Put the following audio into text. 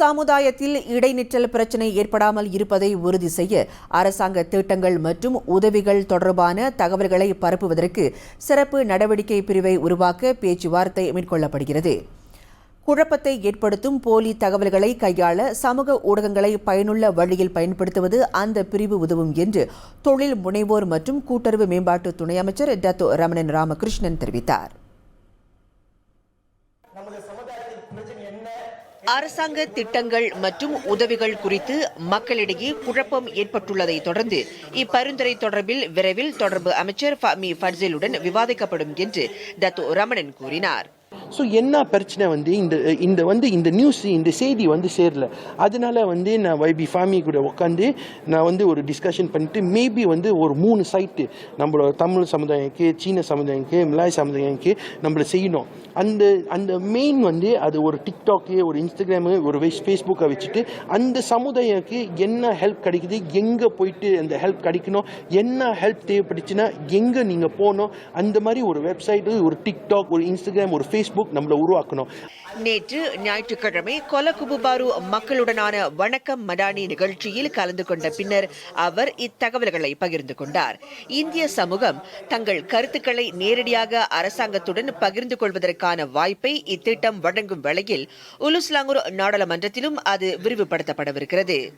சமுதாயத்தில் இடைநிற்றல் பிரச்சினை ஏற்படாமல் இருப்பதை உறுதி செய்ய அரசாங்க திட்டங்கள் மற்றும் உதவிகள் தொடர்பான தகவல்களை பரப்புவதற்கு சிறப்பு நடவடிக்கை பிரிவை உருவாக்க பேச்சுவார்த்தை மேற்கொள்ளப்படுகிறது. குழப்பத்தை ஏற்படுத்தும் போலி தகவல்களை கையாள சமூக ஊடகங்களை பயனுள்ள வழியில் பயன்படுத்துவது அந்த பிரிவு உதவும் என்று தொழில் முனைவோர் மற்றும் கூட்டுறவு மேம்பாட்டு துணை அமைச்சர் டத்து ரமணன் ராமகிருஷ்ணன் தெரிவித்தார். அரசாங்க திட்டங்கள் மற்றும் உதவிகள் குறித்து மக்களிடையே குழப்பம் ஏற்பட்டுள்ளதை தொடர்ந்து இப்பரிந்துரை தொடர்பில் விரைவில் தொடர்பு அமைச்சர் ஃபமி ஃபட்சிலுடன் விவாதிக்கப்படும் என்று தத்து ரமணன் கூறினார். ஸோ என்ன பிரச்சனை வந்து இந்த இந்த வந்து இந்த நியூஸ் இந்த செய்தி வந்து சேரல. அதனால வந்து நான் வைபி ஃபாமி கூட உட்காந்து நான் வந்து ஒரு டிஸ்கஷன் பண்ணிட்டு மேபி வந்து ஒரு மூணு சைட்டு நம்மளோட தமிழ் சமுதாயக்கு சீன சமுதாயக்கு மிலாய் சமுதாயக்கு நம்மள செய்யணும். அந்த அந்த மெயின் வந்து அது ஒரு டிக்டாக்கு ஒரு இன்ஸ்டாகிராமு ஒரு ஃபேஸ்புக்கை வச்சுட்டு அந்த சமுதாயக்கு என்ன ஹெல்ப் கிடைக்குது எங்கே போயிட்டு அந்த ஹெல்ப் கிடைக்கணும் என்ன ஹெல்ப் தேவைப்பட்டுச்சுன்னா எங்கே நீங்கள் போகணும் அந்த மாதிரி ஒரு வெப்சைட்டு ஒரு டிக்டாக் ஒரு இன்ஸ்டாகிராம் ஒரு ஃபேஸ்புக் ஃபேஸ்புக் நம்மளை உருவாக்கணும். நேற்று ஞாயிற்றுக்கிழமை கொலகுபுபாரு மக்களுடனான வணக்கம் மடானி நிகழ்ச்சியில் கலந்து கொண்ட பின்னர் அவர் இத்தகவல்களை பகிர்ந்து கொண்டார். இந்திய சமூகம் தங்கள் கருத்துக்களை நேரடியாக அரசாங்கத்துடன் பகிர்ந்து கொள்வதற்கான வாய்ப்பை இத்திட்டம் வழங்கும் வேளையில் உலுஸ்லாங்கூர் நாடாளுமன்றத்திலும் அது விரிவுபடுத்தப்படவிருக்கிறது.